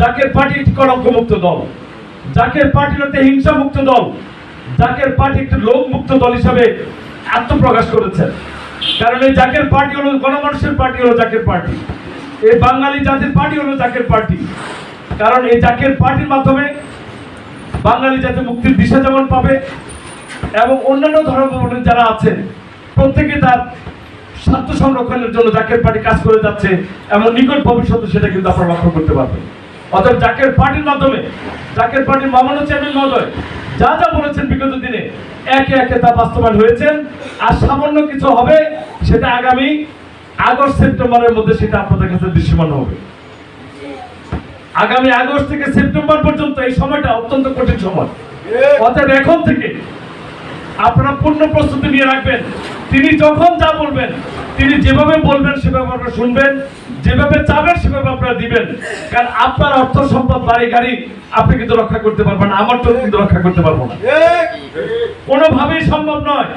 Zaker party একটি কলঙ্কমুক্ত দল Zaker party হতে হিংসা মুক্ত দল জাকের পার্টি একটি লোক মুক্ত দল হিসাবে আত্মপ্রকাশ করেছে কারণ এই জাকের পার্টি হলো গণমানুষের পার্টি হলো জাকের পার্টি। এই বাঙালি জাতির পার্টি হলো জাকের পার্টি। কারণ এই জাকের পার্টির মাধ্যমে বাঙালি জাতি মুক্তির দিশা যেমন পাবে, এবং অন্যান্য ধর্মাবলম্বী যারা আছেন, প্রত্যেকে তার স্বার্থ সংরক্ষণের জন্য জাকের পার্টি কাজ করে যাচ্ছে, এবং নিকট ভবিষ্যতে সেটা কিন্তু আপনারা লক্ষ্য করতে পারবেন। অতএব জাকের পার্টির মাধ্যমে, জাকের পার্টির মামানো চেয়ারম্যান মহোদয়, যা যা বলেছেন বিগত দিনে, একে একে তা বাস্তবায়ন হয়েছেন। আর সামান্য কিছু হবে, সেটা আগামী আগস্ট, সেপ্টেম্বরের মধ্যে সেটা আপনাদের কাছে দৃশ্যমান হবে। আগামী আগস্ট থেকে সেপ্টেম্বর পর্যন্ত এই সময়টা অত্যন্ত কঠিন সময়। অর্থাৎ এখন থেকে আপনারা পূর্ণ প্রস্তুতি নিয়ে রাখবেন। তিনি যখন যা বলবেন, তিনি যেভাবে বলবেন সেভাবে আপনারা শুনবেন। যেভাবে চাবেন, সেভাবে আপনারা দিবেন। কারণ আপনার অর্থ সম্পদ, বাড়ি, গাড়ি, আপনি কিন্তু রক্ষা করতে পারবেন না, আমার তো কিন্তু রক্ষা করতে পারব না। কোনোভাবেই সম্ভব নয়।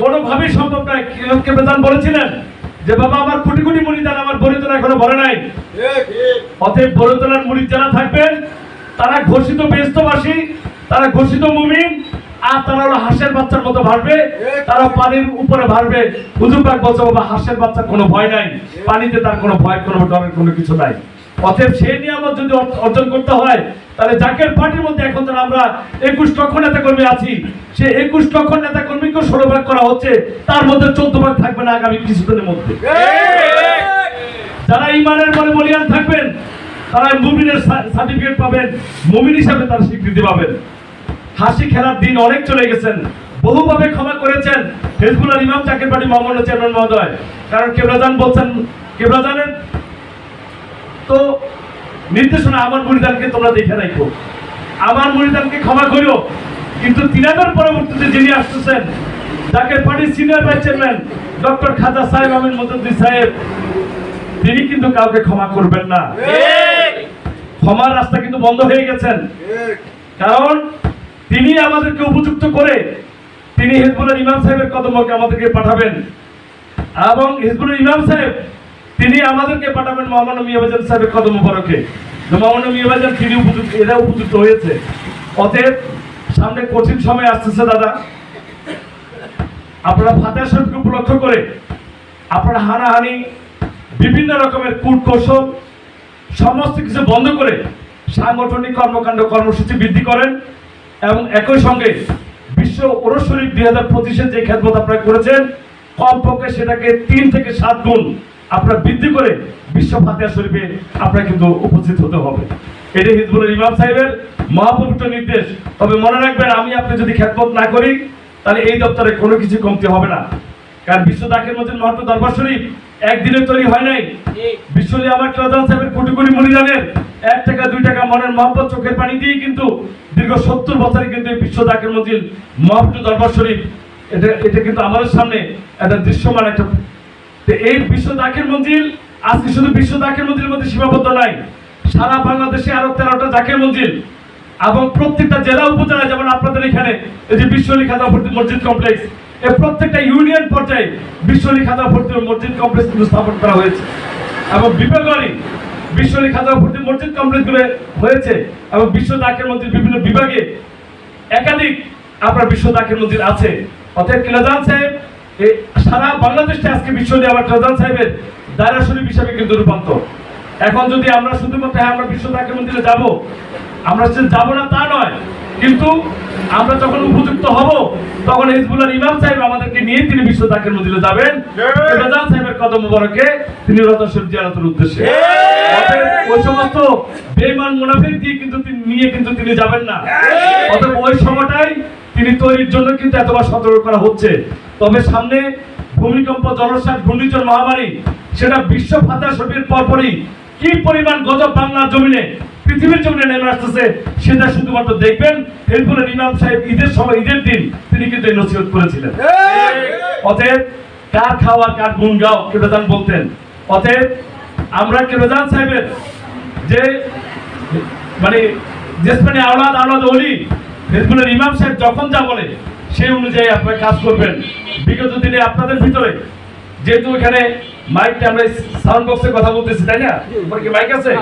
কোনোভাবেই সম্ভব নয়। কে বেদান বলেছিলেন? যে বাবা, আমার কোটি কোটি মুড়িদান আমার বরিতলা এখনও ভরে নাই। অতএব বড়তলার মুড়ি যারা থাকবেন, তারা ঘোষিত বেস্তবাসী, তারা ঘোষিত মুমিন আর তারা হলো হাঁসের বাচ্চার মতো ভাববে তারা পানির উপরে বলছে, বাবা, হাঁসের বাচ্চার কোনো ভয় নাই। পানিতে তার কোনো ভয়, কোনো ডরের কোনো কিছু নাই। অতএব যদি অর্জন করতে হয়, তাহলে জাকের পার্টির মধ্যে এখন যারা আমরা একুশ লক্ষ নেতা কর্মী আছি। সে একুশ লক্ষ নেতা কর্মীকে ষোলো ভাগ করা হচ্ছে। তার মধ্যে চোদ্দ ভাগ থাকবে না আগামী কিছুদিনের মধ্যে। যারা ইমানের বলে বলিয়ান থাকবেন, তারা মুমিনের সার্টিফিকেট পাবেন, মুমিন হিসাবে তার স্বীকৃতি পাবেন। হাসি খেলার দিন অনেক চলে গেছেন। বহুভাবে ক্ষমা করেছেন হেজবুল্লাহ ইমাম চাকের পার্টি মোহাম্মদ চেয়ারম্যান মহোদয়। কারণ কেবলাজান বলছেন কেবলাজানের তো নির্দেশনা আমার মুরিদানকে তোমরা দেখে রাখো। আমার মুরিদানকে ক্ষমা করো কিন্তু তিনাদের পরবর্তীতে যিনি আসতেছেন যাকে পার্টির senior vice chairman doctor Khaja Saheb Amin Mojuddi সাহেব তিনি কিন্তু কাউকে ক্ষমা করবেন না। ক্ষমার রাস্তা কিন্তু বন্ধ হয়ে গেছেন। কারণ তিনি আমাদেরকে উপযুক্ত করে তিনি হিজবুলের ইমাম সাহেবের কদমকে আমাদেরকে পাঠাবেন। এবং হিজবুলের ইমাম সাহেব, তিনি আমাদেরকে পাঠাবেন মোহাম্মদ মিয়াবাজান সাহেবের কদম মুবারকে। যে মোহাম্মদ মিয়াবাজান তিনি উপযুক্ত, এরা উপযুক্ত হয়েছে। অতএব, সামনে কঠিন সময় আসতেছে দাদা। আপনারা ফাতেহ শরীফকে উপলক্ষ করে আপনারা হানাহানি, বিভিন্ন রকমের কূট কৌশল সমস্ত কিছু বন্ধ করে সাংগঠনিক কর্মকাণ্ড, কর্মসূচি বৃদ্ধি করেন। এবং একই সঙ্গে বিশ্ব ওরস শরীফ দুই হাজার পঁচিশে যে খ্যাতমত আপনারা করেছেন কমপক্ষে সেটাকে তিন থেকে সাত গুণ আপনারা বৃদ্ধি করে বিশ্ব ফাতেহা শরীফে আপনারা কিন্তু উপস্থিত হতে হবে। এটি হিজবুলের ইমাম সাহেবের মহাপবিত্র নির্দেশ। তবে মনে রাখবেন আমি আপনি যদি খ্যাতমত না করি তাহলে এই দপ্তরে কোনো কিছু কমতি হবে না। কারণ বিশ্ব দাকের মধ্যে মহাত্ম দরবার শরীফ একদিনে তৈরি হয় নাই। বিশ্বলি আমার সাহেবের কোটি কোটি মরিদানের এক টাকা, দুই টাকা মনের মহব্বত চোখের পানি দিয়ে কিন্তু দীর্ঘ সত্তর বছরে কিন্তু এই বিশ্ব দাকের মঞ্জিল মহাপ্ত দরবার শরীফ, এটা এটা কিন্তু আমাদের সামনে একটা দৃশ্যমান একটা এই বিশ্ব দাকের মঞ্জিল, আজকে শুধু বিশ্ব দাকের মঞ্জিলের মধ্যে সীমাবদ্ধ নাই সারা বাংলাদেশে আরও তেরোটা জাকের মঞ্জিল এবং প্রত্যেকটা জেলা উপজেলা, যেমন আপনাদের এখানে, এই যে বিশ্বলি খাতাফর্তি মসজিদ কমপ্লেক্স, এই প্রত্যেকটা ইউনিয়ন পর্যায়ে বিশ্বলি খাতাফর্তি মসজিদ কমপ্লেক্স কিন্তু স্থাপন করা হয়েছে। এবং বিভাগরই বিশ্বলি খাতাফর্তি মসজিদ কমপ্লেক্সগুলো হয়েছে এবং বিশ্ব দাকের মসজিদ বিভিন্ন বিভাগে একাধিক আপনার বিশ্ব দাকের মন্দির আছে। অতএব কিলাজান সাহেব এই সারা বাংলাদেশে আজকে বিশ্ব দিয়ে আমার কিলাজান সাহেবের দায়রা শরীফ হিসাবে কিন্তু রূপান্তর। এখন যদি আমরা শুধুমাত্র হ্যাঁ আমরা বিশ্ব দাকের মন্দিরে যাব আমরা যে যাব না তা নয় কিন্তু আমরা যখন উপযুক্ত হব তখন হিজবুল্লাহ ইমাম সাহেব আমাদেরকে নিয়ে তিনি বিশ্ব দাকের মন্দিরে যাবেন। সাহেবের কদম মুবারকে তিনি রতন শরীফ জিয়ারতের উদ্দেশ্যে। অতএব ওই সমস্ত বেঈমান মুনাফিক দিয়ে কিন্তু তিনি নিয়ে কিন্তু তিনি যাবেন না। অতএব ওই সময়টাই তিনি তৈরির জন্য কিন্তু এতবার সতর্ক করা হচ্ছে। তবে সামনে ভূমিকম্প জলসাদ ঘূর্ণিঝড় মহামারী সেটা বিশ্ব ফাতা শরীর পরপরই কি পরিমাণ গজব বাংলার জমিনে পৃথিবীর জমিনে নেমে আসতেছে সেটা শুধুমাত্র দেখবেন। এরপরে ইমাম সাহেব ঈদের সময় ঈদের দিন তিনি কিন্তু নসিহত করেছিলেন। অতএব কার খাওয়ার কার গুণ গাও কেবেদান বলতেন। অতএব আমরা কি কেবেদান সাহেবের যে মানে জেসমানি আওলাদ আওলাদ অলি হিজবুলের ইমাম সাহেব যখন যা বলে, সেই অনুযায়ী আপনারা কাজ করবেন। বিগত দিনে আপনাদের ভিতরে, যেহেতু এখানে মাইকটা আমরা সাউন্ড বক্সে কথা বলতেছি, তাই না? কি মাইক আছে?